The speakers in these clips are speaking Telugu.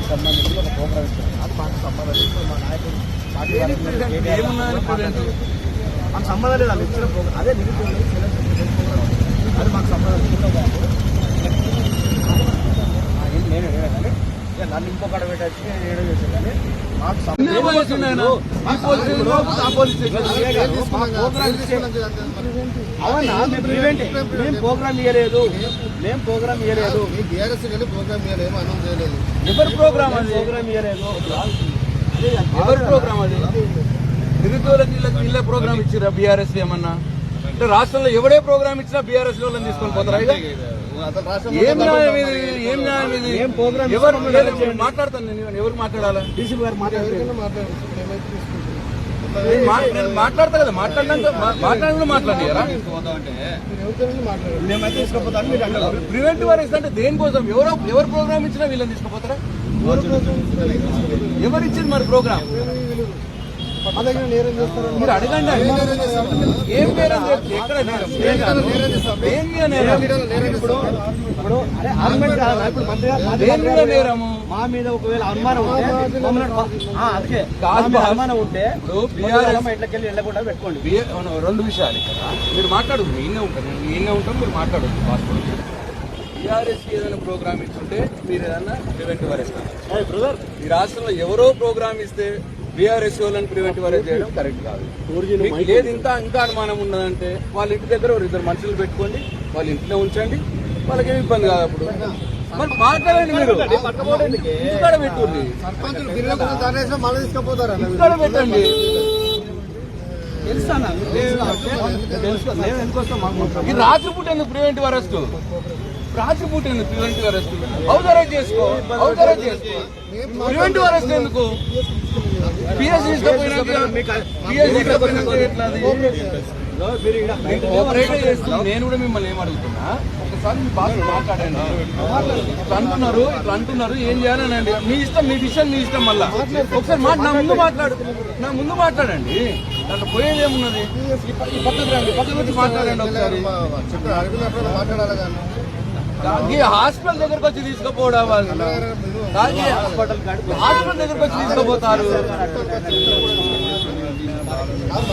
నిరుద్యోగులకు సంబంధించి ఒక ప్రోగ్రామ్ ఇచ్చారు. అది మాకు సంబంధం లేదు మా నాయకుడు పార్టీ మాకు సంబంధం లేదు వాళ్ళు ఇచ్చిన ప్రోగ్రామ్ అదే ప్రోగ్రామ్ అది మాకు సంబంధం లేదు. నేను నన్ను పెట్టచ్చు ఏడో కానీ మాకు అవునా మేము ప్రివెంట్ మేము ప్రోగ్రామ్ ఇవ్వలేదు మేము ప్రోగ్రామ్ ఇవ్వలేదు ప్రోగ్రామ్ ఇవ్వలేము అనౌన్స్ చేయలేదు. ఎవరి ప్రోగ్రామ్ అది? ప్రోగ్రామ్ ఇవ్వలేదు ఎవరి ప్రోగ్రామ్ అది? నిరుద్యోగులకు వీళ్ళకి వీళ్ళే ప్రోగ్రామ్ ఇచ్చిరా బీఆర్ఎస్ ఏమన్నా? అంటే రాష్ట్రంలో ఎవడే ప్రోగ్రామ్ ఇచ్చినా బీఆర్ఎస్ వాళ్ళని తీసుకొని పోతారా? ఏం న్యాయం ఇది? ఏం న్యాయం ఇది? ఏం ప్రోగ్రామ్ ఎవరు మాట్లాడతాను నేను ఎవరు మాట్లాడాలా? డీసీపీ గారు మాట్లాడారు మాట్లాడతా కదా. మాట్లాడినాక మా- మాట్లాడినా మాట్లాడియారా మీరు ఎవరితో నుండి మాట్లాడారు ప్రివెంటివ్ వారెస్ట్ అంటే దేనికోసం? ఎవరో ఎవరు ప్రోగ్రామ్ ఇచ్చినా వీళ్ళని తీసుకుపోతారా? ఎవరు ఇచ్చింది మరి ప్రోగ్రామ్? మా దగ్గర నేరం చేస్తారు మీరు అడగండి ఏం నేరం చేస్తే ఎక్కడ నేరం? దేని మీద నేరం? ఇప్పుడు ఇప్పుడు అరే ఆర్గ్యుమెంట్ కాదు. ఇప్పుడు మంత్రి గారు మా దేని మీద దగ్గర నేరము మా మీద ఒకవేళ అనుమానం ఉంటే. అనుమానం ఉంటే ఇప్పుడు పొద్దుగాల BRS మా ఇంట్లోకి వెళ్ళి వెళ్ళకుండా పెట్టుకోండి. రెండు విషయాలు ఇక్కడ. మీరు మాట్లాడు ఈయనే ఉంటాను నేను ఉంటాం మీరు మాట్లాడదు పాస్పోర్ట్ టీఆర్ఎస్ ఏదైనా ప్రోగ్రామ్ ఇస్తుంటే మీరు ఏదైనా ప్రివెంటివ్ అరెస్ట్ బ్రదర్ ఈ రాష్ట్రంలో ఎవరో ప్రోగ్రామ్ ఇస్తే బీఆర్ఎస్ వాళ్ళని ప్రివెంటివ్ అరెస్ట్ చేయడం కరెక్ట్ కాదు. మీకు లేదు ఇంకా ఇంకా అనుమానం ఉన్నదంటే వాళ్ళ ఇంటి దగ్గర ఒక ఇద్దరు మనుషులు పెట్టుకోండి వాళ్ళ ఇంట్లో ఉంచండి వాళ్ళకి ఏమి ఇబ్బంది కాదు అప్పుడు. మరి మాట్లాడండి మీరు. ఇక్కడ పెట్టుంది సర్పంచులు బిల్లు కూడా దానేసిన మళ్ళీ తీసుకుపోతారు? అన్న ఇక్కడ పెట్టండి. తెలుసా రాత్రిపూట ఎందుకు ప్రివెంటివ్ అరెస్ట్ రాత్రిపూట ఎందుకు ప్రివెంటివ్ అరెస్ట్ హౌస్ అరెస్ట్ చేసుకో హౌస్ అరెస్ట్ చేసుకో ప్రివెంటివ్ అరెస్ట్ ఎందుకు? పిఎస్ నేను కూడా మిమ్మల్ని ఏం అడుగుతున్నా? ఒకసారి మీ బాస్ మాట్లాడండి. ఇట్లా అంటున్నారు ఇట్లా అంటున్నారు ఏం చేయాలనండి? మీ ఇష్టం మీ విషయం మీ ఇష్టం మళ్ళా. ఒకసారి మాట నా ముందు మాట్లాడు నా ముందు మాట్లాడండి. దాంట్లో పోయేది ఏమున్నది? ఈ పక్కకు రండి పక్కకు వచ్చి మాట్లాడండి ఒకసారి. మాట్లాడాలి కానీ గాంధీ హాస్పిటల్ దగ్గరకు వచ్చి తీసుకుపోవడం వాళ్ళు గాంధీ హాస్పిటల్ దగ్గరకు వచ్చి తీసుకుపోతారు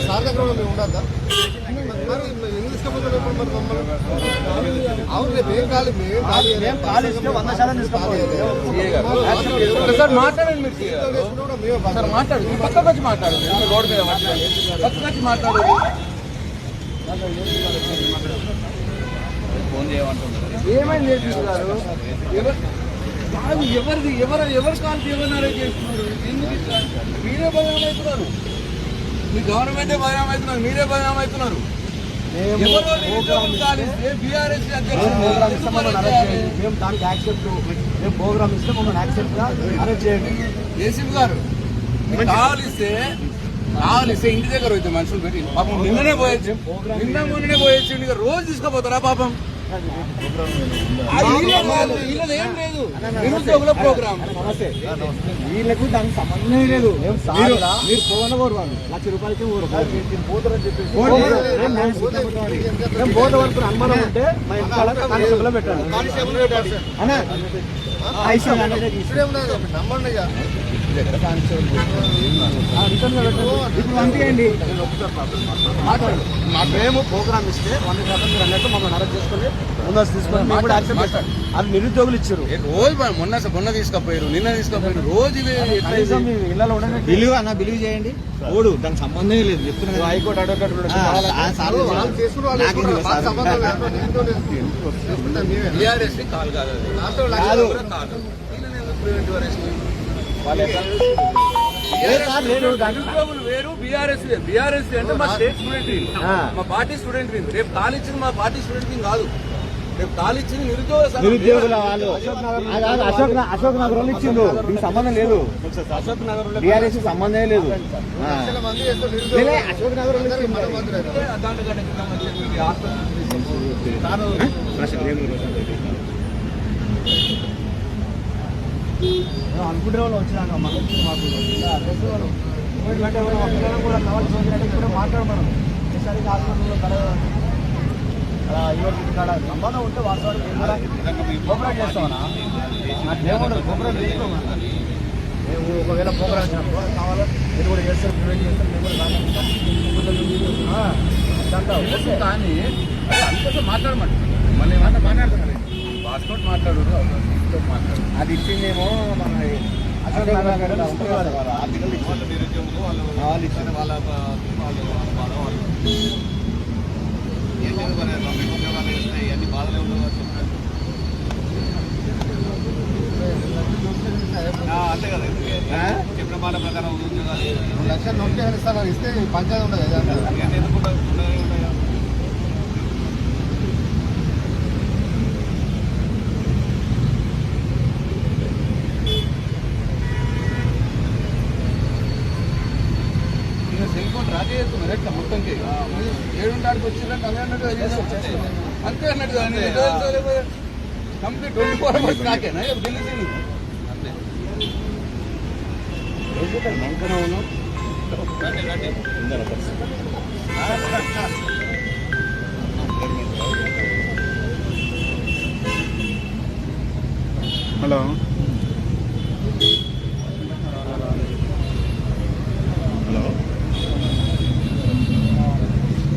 సార్ దగ్గర తీసుకుపోతారు. అవును మాట్లాడండి మీరు. సార్ మాట్లాడు. పక్కకు వచ్చి మాట్లాడు. రోడ్డు మీద మాట్లాడండి పక్కకు వచ్చి మాట్లాడు. ఫోన్ చేయమంటున్నారు. ఏమైంది ఎవరు కాదు ఎవరిది? ఎవరు ఎవరు కాల్సి ఎవరు అరెస్ట్ చేస్తున్నారు? ఎందుకు? మీరే భయం అవుతున్నారు మీ గవర్నమెంటే భయం అవుతున్నారు మీరే భయం అవుతున్నారు ఇస్తే మేము దానికి యాక్సెప్ట్ మేము ప్రోగ్రామ్ ఇస్తే మమ్మల్ని యాక్సెప్ట్గా అరెస్ట్ చేయండి. ఏసీపీ గారు మీకు కావాలిస్తే కావాలిస్తే ఇంటి దగ్గర అయితే మనుషులు పెట్టి పాపం నిన్ననే పోయొచ్చు నిన్న మొన్ననే పోయొచ్చు ఇక రోజు తీసుకుపోతారా పాపం ఏం లేదు నిరుద్యోగుల ప్రోగ్రామ్ వీళ్ళకు దానికి సంబంధమే లేదు మీరు పోవనవారు వాళ్ళు లక్ష రూపాయలకి ఊరు పోతారని చెప్పేసి పోత వరకు అనుమానం ఉంటే మా ఇంట్లో కానిస్టేబుల్ పెట్టండి మేము ప్రోగ్రామ్ ఇస్తే వంద శాతం మీరు అన్నట్టు మమ్మల్ని అరెస్ట్ చేసుకొని ముందస్తు తీసుకొని మేము కూడా యాక్సెప్ట్ చేస్తాం. అది నిరుద్యోగులు ఇచ్చారు. ఏ రోజు మన- మొన్న మొన్న తీసుకపోయారు నిన్న తీసుకపోయారు రోజు బిలీవ్ అన్న బిలీవ్ చేయండి. ఓడు దానికి సంబంధమే లేదు చెప్తున్నా కదా. High court advocate. సంబంధం కాదు కాదు? నిరుద్యోగులు వేరు బీఆర్ఎస్ వేరు బీఆర్ఎస్ అంటే మా స్టేట్ స్టూడెంట్. మా పార్టీ స్టూడెంట్. రేపు ఇచ్చింది మా పార్టీ స్టూడెంట్ కాదు. రేపు ఇచ్చింది నిరుద్యోగ. నిరుద్యోగుల వాళ్ళు. అశోక్ అశోక్ నగర్ వాళ్ళు ఇచ్చిండు దీనికి సంబంధం లేదు. అశోక్ నగర్ టీఆర్ఎస్ సంబంధమే లేదు. అశోక్ నగర్ దాంట్లో కంటే కింద మంచి మీకు హాస్పిటల్ మేము అనుకుంటే వాళ్ళు వచ్చినాక మళ్ళీ మాకు ఇలా అడ్రస్ వాళ్ళు ఎందుకంటే మనం పిల్లలకు కూడా కావాల్సి వచ్చినట్టు ఇప్పుడే మాట్లాడమను ఈసారి హాస్పిటల్లో కల అలా యూనివర్సిటీ కాడ. సంబంధం ఉంటే వాస్తవానికి మేము కూడా కోఆపరేట్ చేస్తామన్నా. నాకు ఏముండదు కోఆపరేట్ చేసుకోమన్నా మేము ఒకవేళ ప్రోగ్రామ్ వచ్చినప్పుడు కావాలో? మీరు కూడా చేస్తారు ప్రివెంట్ చేస్తారు మేము కూడా రాగలుగుతాం. ఆ, ఇదంతా ఓకే. కానీ అది అందుకోసం మాట్లాడమంట మళ్ళీ ఏమన్నా మాట్లాడుతున్నారు పాస్పోర్ట్ మాట్లాడు పాస్పోర్ట్ మాట్లాడు అది ఇచ్చిందేమో మన కదా, ఆర్టికల్ ఇచ్చింది. వాళ్ళు. వాళ్ళ వాళ్ళు బాధ వాళ్ళు ఏం ఉద్యోగాలు ఇస్తే ఇవన్నీ బాధలే ఉండవు అని చెప్పారు అంతే కదా చెప్పిన మాట ప్రకారం ఉద్యోగాలు రెండు లక్షలు నోటిఫికేషన్ ఇస్తాను ఇస్తే పంచాయతీ ఉండదు ఇవన్నీ ఎందుకు చేస్తున్నారు ఎట్లా మొత్తంకి. అంతే అన్నట్టు complete twenty four hours Delhi hello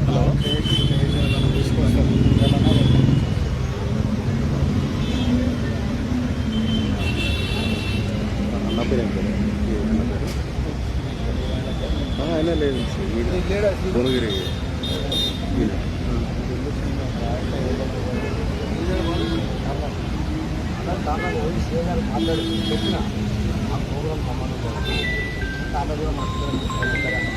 hello అన్న పేరు ఏం పేరు ఈ అన్న పేరు ఆ, ఆయన లేదు భువనగిరి ఈయన. దాంట్లో పోయి సీఏ గారు మాట్లాడి చెప్పిన ఆ ప్రోగ్రామ్ సంబంధం లేదు. కూడా మాట్లాడారు